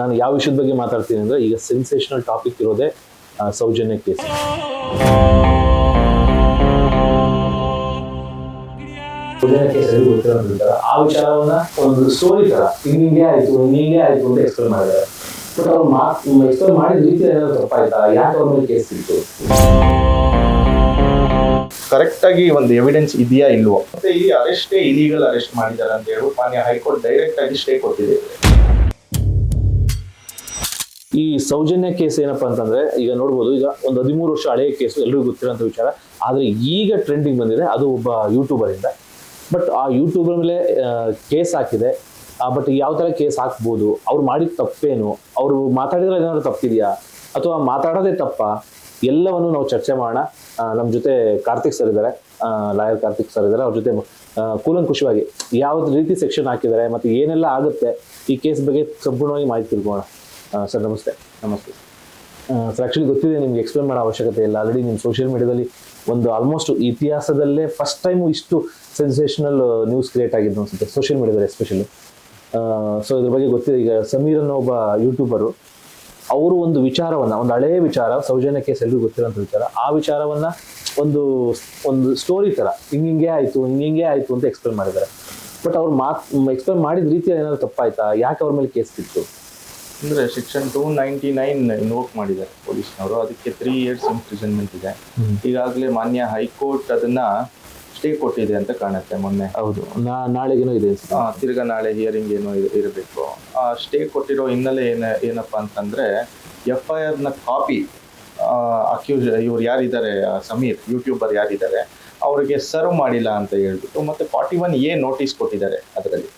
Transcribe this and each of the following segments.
ನಾನು ಯಾವ ವಿಷಯದ ಬಗ್ಗೆ ಮಾತಾಡ್ತೀನಿ ಅಂದ್ರೆ ಈಗ ಸೆನ್ಸೇಷನಲ್ ಟಾಪಿಕ್ ಇರೋದೇ ಸೌಜನ್ಯ ಕೇಸ್. ಆ ವಿಚಾರವನ್ನ ಒಂದು ಸ್ಟೋರಿ ತರ ಹಿಂಗೆ ಆಯ್ತು ಹಿಂಗೆ ಆಯ್ತು ಅಂತ ಎಕ್ಸ್ಪ್ಲೇನ್ ಮಾಡಿದ್ದಾರೆ. ಬಟ್ ಅವ್ರು ಎಕ್ಸ್ಪ್ಲೇನ್ ಮಾಡಿದ ರೀತಿ ಏನಾದ್ರು ತಪ್ಪಾಯ್ತಾ? ಯಾಕೆ ಅವ್ರ ಮೇಲೆ ಕೇಸ್ ಇತ್ತು ಕರೆಕ್ಟ್ ಆಗಿ ಒಂದು ಎವಿಡೆನ್ಸ್ ಇದೆಯಾ ಇಲ್ವೋ? ಮತ್ತೆ ಈ ಅರೆಸ್ಟೇ ಇಲೀಗಲ್ ಅರೆಸ್ಟ್ ಮಾಡಿದ್ದಾರೆ ಅಂತ ಹೇಳಿ ಮಾನ್ಯ ಹೈಕೋರ್ಟ್ ಡೈರೆಕ್ಟ್ ಆಗಿ ಸ್ಟೇ ಕೊಟ್ಟಿದೆ. ಈ ಸೌಜನ್ಯ ಕೇಸ್ ಏನಪ್ಪಾ ಅಂತಂದ್ರೆ, ಈಗ ನೋಡ್ಬೋದು, ಈಗ ಒಂದು ಹದಿಮೂರು ವರ್ಷ ಹಳೆಯ ಕೇಸ್, ಎಲ್ರಿಗೂ ಗೊತ್ತಿರೋಂಥ ವಿಚಾರ. ಆದ್ರೆ ಈಗ ಟ್ರೆಂಡಿಂಗ್ ಬಂದಿದೆ, ಅದು ಒಬ್ಬ ಯೂಟ್ಯೂಬರ್ ಇಂದ. ಬಟ್ ಆ ಯೂಟ್ಯೂಬರ್ ಮೇಲೆ ಕೇಸ್ ಹಾಕಿದೆ. ಬಟ್ ಯಾವ ತರ ಕೇಸ್ ಹಾಕ್ಬೋದು, ಅವ್ರು ಮಾಡಿದ ತಪ್ಪೇನು, ಅವರು ಮಾತಾಡಿದ್ರೆ ಏನಾದ್ರು ತಪ್ಪಿದೆಯಾ, ಅಥವಾ ಮಾತಾಡೋದೇ ತಪ್ಪಾ, ಎಲ್ಲವನ್ನು ನಾವು ಚರ್ಚೆ ಮಾಡೋಣ. ನಮ್ಮ ಜೊತೆ ಕಾರ್ತಿಕ್ ಸರ್ ಇದ್ದಾರೆ. ಲಾಯರ್ ಕಾರ್ತಿಕ್ ಸರ್ ಇದ್ದಾರೆ. ಅವ್ರ ಜೊತೆ ಕೂಲಂಕುಷವಾಗಿ ಯಾವ ರೀತಿ ಸೆಕ್ಷನ್ ಹಾಕಿದ್ದಾರೆ, ಮತ್ತೆ ಏನೆಲ್ಲ ಆಗುತ್ತೆ, ಈ ಕೇಸ್ ಬಗ್ಗೆ ಸಂಪೂರ್ಣವಾಗಿ ಮಾಹಿತಿ ತಿಳ್ಕೊಳ್ಳೋಣ. ಸರ್, ನಮಸ್ತೆ. ನಮಸ್ತೆ. ಸರ್ ಆ್ಯಕ್ಚುಲಿ ಗೊತ್ತಿದೆ, ನಿಮ್ಗೆ ಎಕ್ಸ್ಪ್ಲೇನ್ ಮಾಡೋ ಅವಶ್ಯಕತೆ ಇಲ್ಲ. ಆಲ್ರೆಡಿ ನಿಮ್ಮ ಸೋಷಿಯಲ್ ಮೀಡಿಯಾದಲ್ಲಿ ಒಂದು ಆಲ್ಮೋಸ್ಟ್ ಇತಿಹಾಸದಲ್ಲೇ ಫಸ್ಟ್ ಟೈಮು ಇಷ್ಟು ಸೆನ್ಸೇಷನಲ್ ನ್ಯೂಸ್ ಕ್ರಿಯೇಟ್ ಆಗಿದ್ದು ಅನ್ಸುತ್ತೆ ಸೋಷಿಯಲ್ ಮೀಡಿಯಾದಲ್ಲಿ ಎಸ್ಪೆಷಲಿ ಸೊ ಇದ್ರ ಬಗ್ಗೆ ಗೊತ್ತಿದೆ. ಈಗ ಸಮೀರ್ ಅನ್ನೋ ಒಬ್ಬ ಯೂಟ್ಯೂಬರು ಅವರು ಒಂದು ವಿಚಾರವನ್ನ, ಒಂದು ಹಳೆಯ ವಿಚಾರ, ಸೌಜನ್ಯಕ್ಕೆ ಎಲ್ರಿಗೂ ಗೊತ್ತಿರೋಂಥ ವಿಚಾರ, ಆ ವಿಚಾರವನ್ನ ಒಂದು ಒಂದು ಸ್ಟೋರಿ ತರ ಹಿಂಗಿಂಗೆ ಆಯ್ತು ಹಿಂಗಿಂಗೆ ಆಯ್ತು ಅಂತ ಎಕ್ಸ್ಪ್ಲೇನ್ ಮಾಡಿದ್ದಾರೆ. ಬಟ್ ಅವ್ರು ಮಾತು ಎಕ್ಸ್ಪ್ಲೇನ್ ಮಾಡಿದ ರೀತಿ ಏನಾದ್ರು ತಪ್ಪಾಯ್ತಾ? ಯಾಕೆ ಅವ್ರ ಮೇಲೆ ಕೇಸ್ ಬಿತ್ತು ಅಂದ್ರೆ section two ninety nine invoke ಮಾಡಿದ್ದಾರೆ ಪೊಲೀಸ್ನವರು. ಅದಕ್ಕೆ ತ್ರೀ ಇಯರ್ಸ್ ಇಂಪ್ರಿಸನ್ಮೆಂಟ್ ಇದೆ. ಈಗಾಗಲೇ ಮಾನ್ಯ ಹೈಕೋರ್ಟ್ ಅದನ್ನ ಸ್ಟೇ ಕೊಟ್ಟಿದೆ ಅಂತ ಕಾಣುತ್ತೆ ಮೊನ್ನೆ. ಹೌದು. ನಾಳೆಗೇನೋ ಇದೆ ತಿರ್ಗಾ ನಾಳೆ ಹಿಯರಿಂಗ್ ಏನೋ ಇರ- ಇರಬೇಕು. ಆ ಸ್ಟೇ ಕೊಟ್ಟಿರೋ ಹಿನ್ನೆಲೆ ಏನ ಏನಪ್ಪಾ ಅಂತಂದ್ರೆ ಎಫ್ ಐ ಆರ್ನ ಕಾಪಿ ಅಕ್ಯೂಸ್ ಇವ್ರು ಯಾರಿದ್ದಾರೆ ಸಮೀರ್ ಯೂಟ್ಯೂಬರ್ ಯಾರಿದ್ದಾರೆ ಅವರಿಗೆ ಸರ್ವ್ ಮಾಡಿಲ್ಲ ಅಂತ ಹೇಳ್ಬಿಟ್ಟು ಮತ್ತೆ ಫಾರ್ಟಿ ಒನ್ ಎ ನೋಟಿಸ್ ಕೊಟ್ಟಿದ್ದಾರೆ ಅದರಲ್ಲಿ.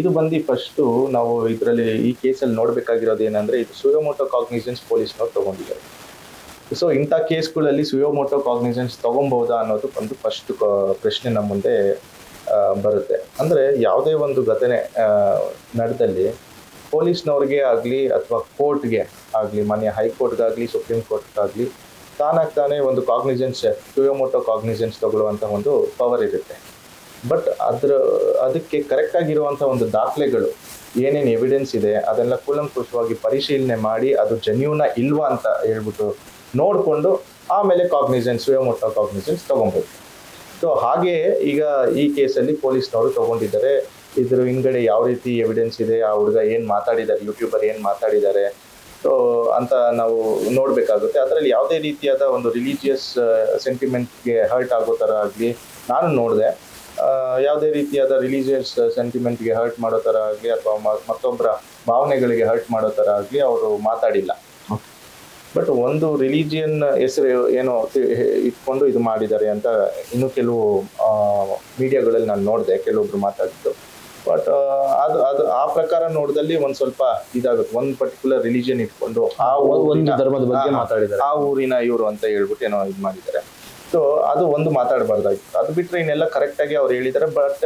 ಇದು ಬಂದು ಫಸ್ಟು ನಾವು ಇದರಲ್ಲಿ ಈ ಕೇಸಲ್ಲಿ ನೋಡಬೇಕಾಗಿರೋದು ಏನಂದ್ರೆ ಇದು ಸುಯೋಮೋಟೋ ಕಾಗ್ನಿಸೆನ್ಸ್ ಪೊಲೀಸ್ನವ್ರು ತಗೊಂಡಿದ್ದಾರೆ ಸೊ ಇಂಥ ಕೇಸ್ಗಳಲ್ಲಿ ಸುಯೋಮೋಟೋ ಕಾಗ್ನಿಸೆನ್ಸ್ ತಗೊಬಹುದಾ ಅನ್ನೋದು ಒಂದು ಫಸ್ಟ್ ಪ್ರಶ್ನೆ ನಮ್ಮ ಮುಂದೆ ಬರುತ್ತೆ ಅಂದ್ರೆ ಯಾವುದೇ ಒಂದು ಘಟನೆ ನಡೆದಲ್ಲಿ ಪೊಲೀಸ್ನವ್ರಿಗೆ ಆಗಲಿ ಅಥವಾ ಕೋರ್ಟ್ಗೆ ಆಗಲಿ, ಮಾನ್ಯ ಹೈಕೋರ್ಟ್ಗಾಗಲಿ ಸುಪ್ರೀಂ ಕೋರ್ಟ್ಗಾಗಲಿ ತಾನಾಗಿ ತಾನೇ ಒಂದು ಕಾಗ್ನಿಜೆನ್ಸ್ ಕ್ಯೂಯೋಮೋಟೋ ಕಾಗ್ನಿಜೆನ್ಸ್ ತಗೊಳ್ಳುವಂಥ ಒಂದು ಪವರ್ ಇರುತ್ತೆ. ಬಟ್ ಅದ್ರ, ಅದಕ್ಕೆ ಕರೆಕ್ಟ್ ಆಗಿರುವಂಥ ಒಂದು ದಾಖಲೆಗಳು, ಏನೇನು ಎವಿಡೆನ್ಸ್ ಇದೆ, ಅದೆಲ್ಲ ಕೂಲಂಕುಷವಾಗಿ ಪರಿಶೀಲನೆ ಮಾಡಿ, ಅದು ಜೆನ್ಯೂನ ಇಲ್ವಾ ಅಂತ ಹೇಳ್ಬಿಟ್ಟು ನೋಡಿಕೊಂಡು ಆಮೇಲೆ ಕಾಗ್ನಿಜೆನ್ಸ್ ಸುಯೋಮೋಟೋ ಕಾಗ್ನಿಜೆನ್ಸ್ ತಗೊಂಬೋದು ಸೊ ಹಾಗೆ ಈಗ ಈ ಕೇಸಲ್ಲಿ ಪೊಲೀಸ್ನವರು ತಗೊಂಡಿದ್ದಾರೆ. ಇದ್ರ ಹಿಂದ್ಗಡೆ ಯಾವ ರೀತಿ ಎವಿಡೆನ್ಸ್ ಇದೆ, ಆ ಹುಡುಗ ಏನು ಮಾತಾಡಿದ್ದಾರೆ ಯೂಟ್ಯೂಬರ್ ಏನು ಮಾತಾಡಿದ್ದಾರೆ ಸೊ ಅಂತ ನಾವು ನೋಡಬೇಕಾಗುತ್ತೆ. ಅದರಲ್ಲಿ ಯಾವುದೇ ರೀತಿಯಾದ ಒಂದು ರಿಲಿಜಿಯಸ್ ಸೆಂಟಿಮೆಂಟ್ಗೆ ಹರ್ಟ್ ಆಗೋ ಥರ ಆಗಲಿ, ನಾನು ನೋಡಿದೆ. ಯಾವುದೇ ರೀತಿಯಾದ ರಿಲಿಜಿಯಸ್ ಸೆಂಟಿಮೆಂಟ್ಗೆ ಹರ್ಟ್ ಮಾಡೋ ಥರ ಆಗಲಿ, ಅಥವಾ ಮತ್ತೊಬ್ಬರ ಭಾವನೆಗಳಿಗೆ ಹರ್ಟ್ ಮಾಡೋ ಥರ ಆಗಲಿ ಅವರು ಮಾತಾಡಿಲ್ಲ. ಬಟ್ ಒಂದು ರಿಲಿಜಿಯನ್ ಹೆಸರು ಏನೋ ಇಟ್ಕೊಂಡು ಇದು ಮಾಡಿದ್ದಾರೆ ಅಂತ ಇನ್ನು ಕೆಲವು ಮೀಡಿಯಾಗಳಲ್ಲಿ ನಾನು ನೋಡಿದೆ, ಕೆಲವೊಬ್ರು ಮಾತಾಡಿದ್ದು. ಬಟ್ ಅದು ಅದು ಆ ಪ್ರಕಾರ ನೋಡಿದಲ್ಲಿ ಒಂದ್ ಸ್ವಲ್ಪ ಇದಾಗುತ್ತೆ. ಒಂದ್ ಪರ್ಟಿಕ್ಯುಲರ್ ರಿಲಿಜನ್ ಇಟ್ಕೊಂಡು ಆ ಒಂದು ಧರ್ಮದ ಬಗ್ಗೆ ಮಾತಾಡಿದ್ದಾರೆ. ಆ ಊರಿನ ಇವರು ಅಂತ ಹೇಳ್ಬಿಟ್ಟು ಏನೋ ಇದು ಮಾಡಿದ್ದಾರೆ. ಸೊ ಅದು ಒಂದು ಮಾತಾಡಬಾರ್ದಾಗಿತ್ತು. ಅದು ಬಿಟ್ರೆ ಇನ್ನೆಲ್ಲ ಕರೆಕ್ಟಾಗಿ ಅವ್ರು ಹೇಳಿದ್ದಾರೆ. ಬಟ್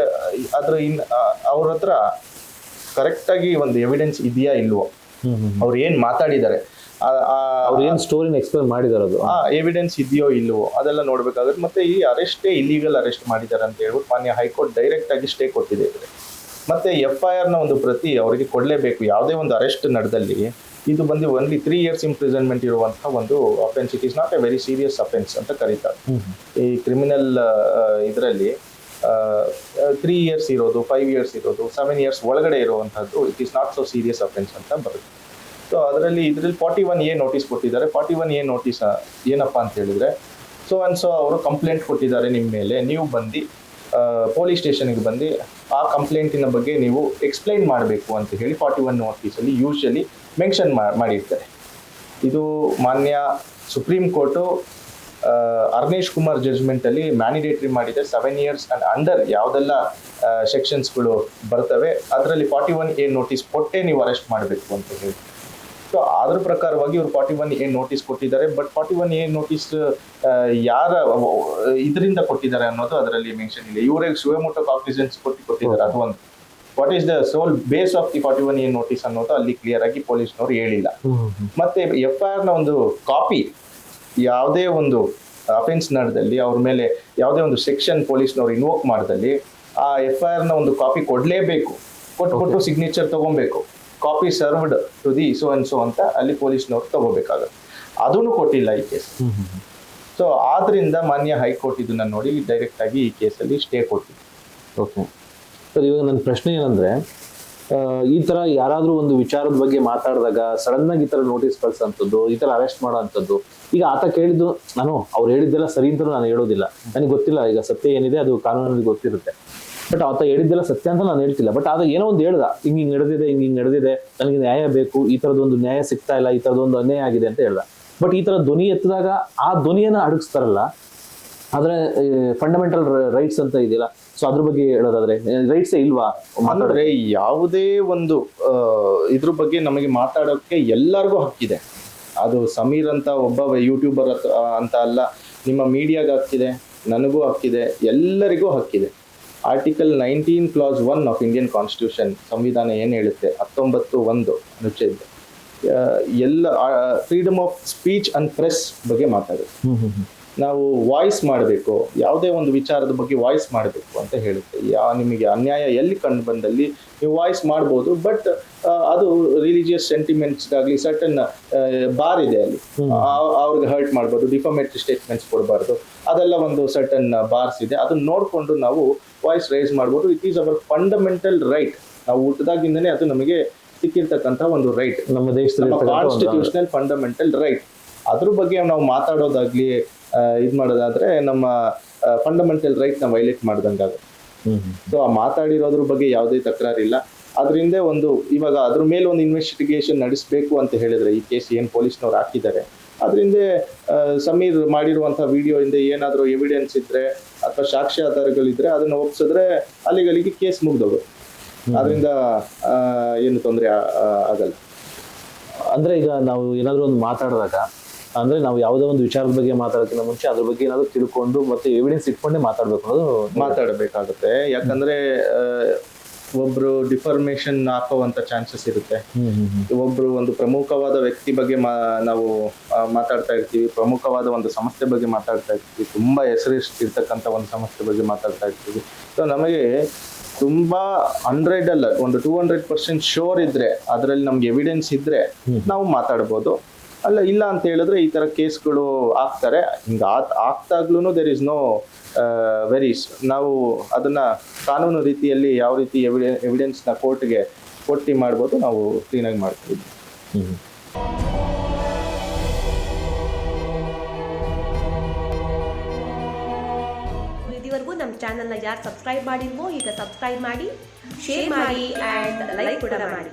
ಅದ್ರ ಇನ್ ಅವ್ರ ಹತ್ರ ಕರೆಕ್ಟ್ ಆಗಿ ಒಂದು ಎವಿಡೆನ್ಸ್ ಇದೆಯಾ ಇಲ್ವೋ. ಅವ್ರು ಏನ್ ಮಾತಾಡಿದ್ದಾರೆ? ಅವ್ರು ಏನ್ ಸ್ಟೋರಿನ ಎಕ್ಸ್ಪ್ಲೇನ್ ಮಾಡಿದಾರೆ ಅದು? ಆ ಎವಿಡೆನ್ಸ್ ಇದೆಯೋ ಇಲ್ವೋ? ಅದೆಲ್ಲ ನೋಡ್ಬೇಕಾಗುತ್ತೆ. ಮತ್ತೆ ಈ ಅರೆಸ್ಟೇ ಇಲೀಗಲ್ ಅರೆಸ್ಟ್ ಮಾಡಿದ್ದಾರೆ ಅಂತ ಹೇಳ್ಬಿಟ್ಟು ಮಾನ್ಯ ಹೈಕೋರ್ಟ್ ಡೈರೆಕ್ಟ್ ಆಗಿ ಸ್ಟೇ ಕೊಟ್ಟಿದೆ ಇದ್ರೆ ಮತ್ತೆ ಎಫ್ ಐ ಆರ್ನ ಒಂದು ಪ್ರತಿ ಅವರಿಗೆ ಕೊಡಲೇಬೇಕು. ಯಾವುದೇ ಒಂದು ಅರೆಸ್ಟ್ ನಡೆದಲ್ಲಿ ಇದು ಬಂದು ಒನ್ಲಿ ತ್ರೀ ಇಯರ್ಸ್ ಇಂಪ್ರಿಸನ್ಮೆಂಟ್ ಇರುವಂತಹ ಒಂದು offence it is not a very serious offence ಅಂತ ಕರೀತಾರೆ. ಈ ಕ್ರಿಮಿನಲ್ ಇದರಲ್ಲಿ ತ್ರೀ ಇಯರ್ಸ್ ಇರೋದು ಫೈವ್ ಇಯರ್ಸ್ ಇರೋದು ಸೆವೆನ್ ಇಯರ್ಸ್ ಒಳಗಡೆ ಇರುವಂತಹದ್ದು it is not so serious offence ಅಂತ ಬರುತ್ತೆ. ಸೊ ಅದರಲ್ಲಿ ಇದರಲ್ಲಿ ಫಾರ್ಟಿ ಒನ್ ಎ ನೋಟಿಸ್ ಕೊಟ್ಟಿದ್ದಾರೆ. ಫಾರ್ಟಿ ಒನ್ ಎ ನೋಟಿಸ್ ಏನಪ್ಪಾ ಅಂತ ಹೇಳಿದ್ರೆ ಸೊ ಅನ್ಸೋ ಸೊ ಅವರು ಕಂಪ್ಲೇಂಟ್ ಕೊಟ್ಟಿದ್ದಾರೆ ನಿಮ್ಮ ಮೇಲೆ. ನೀವು ಬಂದು ಪೊಲೀಸ್ ಸ್ಟೇಷನ್ಗೆ ಬಂದು ಆ ಕಂಪ್ಲೇಂಟಿನ ಬಗ್ಗೆ ನೀವು ಎಕ್ಸ್ಪ್ಲೈನ್ ಮಾಡಬೇಕು ಅಂತ ಹೇಳಿ ಫಾರ್ಟಿ ಒನ್ ನೋಟಿಸಲ್ಲಿ ಯೂಶಲಿ ಮೆನ್ಷನ್ ಮಾಡಿರ್ತಾರೆ. ಇದು ಮಾನ್ಯ ಸುಪ್ರೀಂ ಕೋರ್ಟು ಅರ್ನೇಶ್ ಕುಮಾರ್ ಜಡ್ಜ್ಮೆಂಟಲ್ಲಿ ಮ್ಯಾನಿಡೇಟರಿ ಮಾಡಿದೆ ಸೆವೆನ್ ಇಯರ್ಸ್ ಅಂಡ್ ಅಂಡರ್ ಯಾವುದೆಲ್ಲ ಸೆಕ್ಷನ್ಸ್ಗಳು ಬರ್ತವೆ, ಅದರಲ್ಲಿ ಫಾರ್ಟಿ ಒನ್ ಎ ನೋಟಿಸ್ ಕೊಟ್ಟೇ ನೀವು ಅರೆಸ್ಟ್ ಮಾಡಬೇಕು ಅಂತ ಹೇಳಿ. ಸೊ ಅದ್ರ ಪ್ರಕಾರವಾಗಿ ಇವರು ಫಾರ್ಟಿ ಒನ್ ಎ ನೋಟಿಸ್ ಕೊಟ್ಟಿದ್ದಾರೆ. But forty one A notice ಯಾರ ಇದರಿಂದ ಕೊಟ್ಟಿದ್ದಾರೆ ಅನ್ನೋದು ಅದರಲ್ಲಿ ಮೆನ್ಷನ್ ಇಲ್ಲ. ಇವರೇ ಶಿವಮೊಟ್ಟ ಕಾಗ್ನಿಸೆನ್ಸ್ ಕೊಟ್ಟು ಕೊಟ್ಟಿದ್ದಾರೆ. ಅದು ಒಂದು. What is the sole base of the forty one A notice ಅನ್ನೋದು ಅಲ್ಲಿ ಕ್ಲಿಯರ್ ಆಗಿ ಪೊಲೀಸ್ನವರು ಹೇಳಿಲ್ಲ. ಮತ್ತೆ ಎಫ್ ಐ ಆರ್ನ ಒಂದು ಕಾಪಿ ಯಾವುದೇ ಒಂದು ಅಫೆನ್ಸ್ ನಡೆದಲ್ಲಿ ಅವ್ರ ಮೇಲೆ ಯಾವುದೇ ಒಂದು ಸೆಕ್ಷನ್ ಪೊಲೀಸ್ನವ್ರು ಇನ್ವೋಕ್ ಮಾಡಿದಲ್ಲಿ ಆ ಎಫ್ ಐ ಆರ್ನ ಒಂದು ಕಾಪಿ ಕೊಡಲೇಬೇಕು. ಕೊಟ್ಟು ಕೊಟ್ಟು ಸಿಗ್ನೇಚರ್ ತಗೊಬೇಕು copy served to the so and so ಅಂತ ಅಲ್ಲಿ ಪೊಲೀಸ್ನವ್ರು ತಗೋಬೇಕಾಗುತ್ತೆ. ಅದನ್ನು ಕೊಟ್ಟಿಲ್ಲ ಈ ಕೇಸ್. ಸೊ ಆದ್ರಿಂದ ಮಾನ್ಯ ಹೈಕೋರ್ಟ್ ಇದನ್ನ ನೋಡಿ ಡೈರೆಕ್ಟ್ ಆಗಿ ಈ ಕೇಸಲ್ಲಿ ಸ್ಟೇ ಕೊಟ್ಟಿದೆ ಓಕೆ. ಸರ್ ಇವಾಗ ನನ್ನ ಪ್ರಶ್ನೆ ಏನಂದ್ರೆ ಈ ತರ ಯಾರಾದ್ರೂ ಒಂದು ವಿಚಾರದ ಬಗ್ಗೆ ಮಾತಾಡಿದಾಗ ಸಡನ್ ಆಗಿ ಈ ತರ ನೋಟಿಸ್ ಕಳ್ಸೋಂಥದ್ದು ಈ ತರ ಅರೆಸ್ಟ್ ಮಾಡೋಂಥದ್ದು ಈಗ ಆತ ಕೇಳಿದ್ದು ನಾನು ಅವ್ರು ಹೇಳಿದ್ದೆಲ್ಲ ಸರಿ ಅಂತ ನಾನು ಹೇಳೋದಿಲ್ಲ. ನನಗೆ ಗೊತ್ತಿಲ್ಲ ಈಗ ಸತ್ಯ ಏನಿದೆ ಅದು ಕಾನೂನಲ್ಲಿ ಗೊತ್ತಿರುತ್ತೆ. ಬಟ್ ಆತ ಹೇಳಿದ್ದೆಲ್ಲ ಸತ್ಯ ಅಂತ ನಾನು ಹೇಳ್ತಿಲ್ಲ. ಬಟ್ ಆತ ಏನೋ ಒಂದು ಹೇಳ್ದ, ಹಿಂಗ್ ಹಿಂಗ್ ನಡೆದಿದೆ, ಹಿಂಗ್ ಹಿಂಗ್ ನಡೆದಿದೆ, ನನಗೆ ನ್ಯಾಯ ಬೇಕು, ಈ ತರದೊಂದು ನ್ಯಾಯ ಸಿಗ್ತಾ ಇಲ್ಲ, ಈ ತರದೊಂದು ಅನ್ಯಾಯ ಆಗಿದೆ ಅಂತ ಹೇಳ್ದ. ಬಟ್ ಈ ತರ ಧ್ವನಿ ಎತ್ತಿದಾಗ ಆ ಧ್ವನಿಯನ್ನ ಅಡಗಿಸ್ತಾರಲ್ಲ, ಆದ್ರೆ ಫಂಡಮೆಂಟಲ್ ರೈಟ್ಸ್ ಅಂತ ಇದೆಯಲ್ಲ ಸೊ ಅದ್ರ ಬಗ್ಗೆ ಹೇಳೋದಾದ್ರೆ ರೈಟ್ಸ್ ಇಲ್ವಾ? ಮಾತಾಡಿದ್ರೆ ಯಾವುದೇ ಒಂದು ಇದ್ರ ಬಗ್ಗೆ ನಮಗೆ ಮಾತಾಡೋಕೆ ಎಲ್ಲರಿಗೂ ಹಕ್ಕಿದೆ ಅದು ಸಮೀರ್ ಅಂತ ಒಬ್ಬ ಯೂಟ್ಯೂಬರ್ ಅಂತ ಅಲ್ಲ, ನಿಮ್ಮ ಮೀಡಿಯಾಗ ಹಕ್ಕಿದೆ ನನಗೂ ಹಕ್ಕಿದೆ ಎಲ್ಲರಿಗೂ ಹಕ್ಕಿದೆ article nineteen clause one of Indian constitution ಸಂವಿಧಾನ ಏನು ಹೇಳುತ್ತೆ? ಹತ್ತೊಂಬತ್ತು ಒಂದು ಅನುಚ್ಛೇದ. ಎಲ್ಲ freedom of speech and press ಬಗ್ಗೆ ಮಾತಾಡುತ್ತೆ. ನಾವು ವಾಯ್ಸ್ ಮಾಡಬೇಕು ಯಾವುದೇ ಒಂದು ವಿಚಾರದ ಬಗ್ಗೆ ವಾಯ್ಸ್ ಮಾಡಬೇಕು ಅಂತ ಹೇಳುತ್ತೆ. ಯಾ ನಿಮಗೆ ಅನ್ಯಾಯ ಎಲ್ಲಿ ಕಂಡು ಬಂದಲ್ಲಿ ನೀವು ವಾಯ್ಸ್ ಮಾಡ್ಬೋದು ಬಟ್ ಅದು ರಿಲಿಜಿಯಸ್ ಸೆಂಟಿಮೆಂಟ್ಸ್ಗಾಗಲಿ ಸರ್ಟನ್ ಬಾರ್ ಇದೆ ಅಲ್ಲಿ. ಅವ್ರಿಗೆ ಹರ್ಟ್ ಮಾಡ್ಬೋದು ಡಿಫಾಮೇಟರಿ ಸ್ಟೇಟ್ಮೆಂಟ್ಸ್ ಕೊಡಬಾರ್ದು. ಅದೆಲ್ಲ ಒಂದು ಸರ್ಟನ್ ಬಾರ್ಸ್ ಇದೆ. ಅದನ್ನ ನೋಡಿಕೊಂಡು ನಾವು ವಾಯ್ಸ್ ರೈಸ್ ಮಾಡ್ಬೋದು. It is our fundamental right ನಾವು ಹುಟ್ಟಿದಾಗಿಂದನೇ ಅದು ನಮಗೆ ಸಿಕ್ಕಿರ್ತಕ್ಕಂಥ ಒಂದು ರೈಟ್ ನಮ್ಮ ದೇಶದಲ್ಲಿ ಕಾನ್ಸ್ಟಿಟ್ಯೂಷನಲ್ ಫಂಡಮೆಂಟಲ್ ರೈಟ್ ಅದ್ರ ಬಗ್ಗೆ ನಾವು ಮಾತಾಡೋದಾಗ್ಲಿ ಇದು ಮಾಡೋದಾದ್ರೆ ನಮ್ಮ ಫಂಡಮೆಂಟಲ್ ರೈಟ್ನ ವೈಲೇಟ್ ಮಾಡ್ದಂಗಾಗುತ್ತೆ. ಸೊ ಆ ಮಾತಾಡಿರೋದ್ರ ಬಗ್ಗೆ ಯಾವುದೇ ತಕರಾರಿಲ್ಲ ಅದರಿಂದ ಒಂದು ಇವಾಗ ಅದ್ರ ಮೇಲೆ ಒಂದು ಇನ್ವೆಸ್ಟಿಗೇಷನ್ ನಡೆಸಬೇಕು ಅಂತ ಹೇಳಿದ್ರೆ ಈ ಕೇಸ್ ಏನು ಪೊಲೀಸ್ನವ್ರು ಹಾಕಿದ್ದಾರೆ ಅದರಿಂದ ಸಮೀರ್ ಮಾಡಿರುವಂಥ ವಿಡಿಯೋ ಇಂದ ಏನಾದರೂ ಎವಿಡೆನ್ಸ್ ಇದ್ರೆ ಅಥವಾ ಸಾಕ್ಷ್ಯಾಧಾರಗಳಿದ್ರೆ ಅದನ್ನ ಒಪ್ಸಿದ್ರೆ ಅಲ್ಲಿಗಲ್ಲಿಗೆ ಕೇಸ್ ಮುಗ್ದೋಗುತ್ತೆ. ಅದರಿಂದ ಏನು ತೊಂದರೆ ಆಗಲ್ಲ. ಅಂದ್ರೆ ಈಗ ನಾವು ಏನಾದರೂ ಒಂದು ಮಾತಾಡಿದಾಗ ಅಂದ್ರೆ ನಾವು ಯಾವುದೋ ಒಂದು ವಿಚಾರದ ಬಗ್ಗೆ ಮಾತಾಡೋಕ್ಕಿಂತ ಮುಂಚೆ ಅದ್ರ ಬಗ್ಗೆ ಏನಾದ್ರು ತಿಳ್ಕೊಂಡು ಮತ್ತೆ ಎವಿಡೆನ್ಸ್ ಇಟ್ಕೊಂಡೇ ಮಾತಾಡ್ಬೇಕು ಅನ್ನೋದು ಮಾತಾಡಬೇಕಾಗುತ್ತೆ. ಯಾಕಂದ್ರೆ ಒಬ್ರು ಡಿಫಾರ್ಮೇಶನ್ ಹಾಕುವಂತ ಚಾನ್ಸಸ್ ಇರುತ್ತೆ. ಒಬ್ರು ಒಂದು ಪ್ರಮುಖವಾದ ವ್ಯಕ್ತಿ ಬಗ್ಗೆ ನಾವು ಮಾತಾಡ್ತಾ ಇರ್ತೀವಿ ಪ್ರಮುಖವಾದ ಒಂದು ಸಂಸ್ಥೆ ಬಗ್ಗೆ ಮಾತಾಡ್ತಾ ಇರ್ತೀವಿ ತುಂಬಾ ಹೆಸರಿಸ್ತಿರ್ತಕ್ಕಂತ ಒಂದು ಸಂಸ್ಥೆ ಬಗ್ಗೆ ಮಾತಾಡ್ತಾ ಇರ್ತೀವಿ. ಸೊ ನಮಗೆ ತುಂಬಾ ಹಂಡ್ರೆಡ್ ಅಲ್ಲ ಒಂದು ಟೂ ಹಂಡ್ರೆಡ್ ಪರ್ಸೆಂಟ್ ಶೋರ್ ಇದ್ರೆ ಅದರಲ್ಲಿ ನಮ್ಗೆ ಎವಿಡೆನ್ಸ್ ಇದ್ರೆ ನಾವು ಮಾತಾಡ್ಬೋದು. ಅಲ್ಲ ಇಲ್ಲ ಅಂತ ಹೇಳಿದ್ರೆ ಈ ತರ ಕೇಸ್ಗಳು ಆಗ್ತಾರೆ. ಹಿಂಗ ಆಗ್ತಾಗ್ಲೂ ದೇರ್ ಇಸ್ ನೋ ವೆರೀಸ್ ನಾವು ಅದನ್ನ ಕಾನೂನು ರೀತಿಯಲ್ಲಿ ಯಾವ ರೀತಿ ಎವಿಡೆನ್ಸ್ನ ಕೋರ್ಟ್ಗೆ ಕೊಟ್ಟಿ ಮಾಡ್ಬೋದು ನಾವು ಕ್ಲೀನಾಗಿ ಮಾಡ್ತೀವಿ. ಹ್ಮ್. ಹ್ಮ್. ಇದುವರೆಗೂ ನಮ್ಮ ಚಾನಲ್ನ ಯಾರು ಸಬ್ಸ್ಕ್ರೈಬ್ ಮಾಡಿಲ್ವೋ ಈಗ ಸಬ್ಸ್ಕ್ರೈಬ್ ಮಾಡಿ ಶೇರ್ ಮಾಡಿ ಆ್ಯಂಡ್ ಲೈಕ್ ಕೂಡ ಮಾಡಿ.